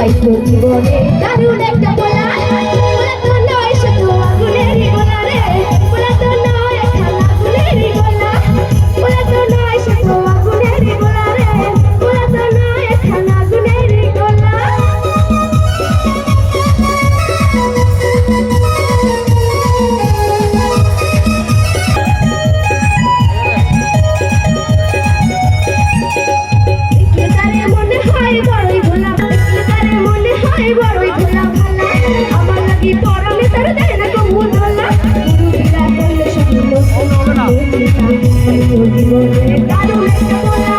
my 20 body. That you next. দারুণ একটা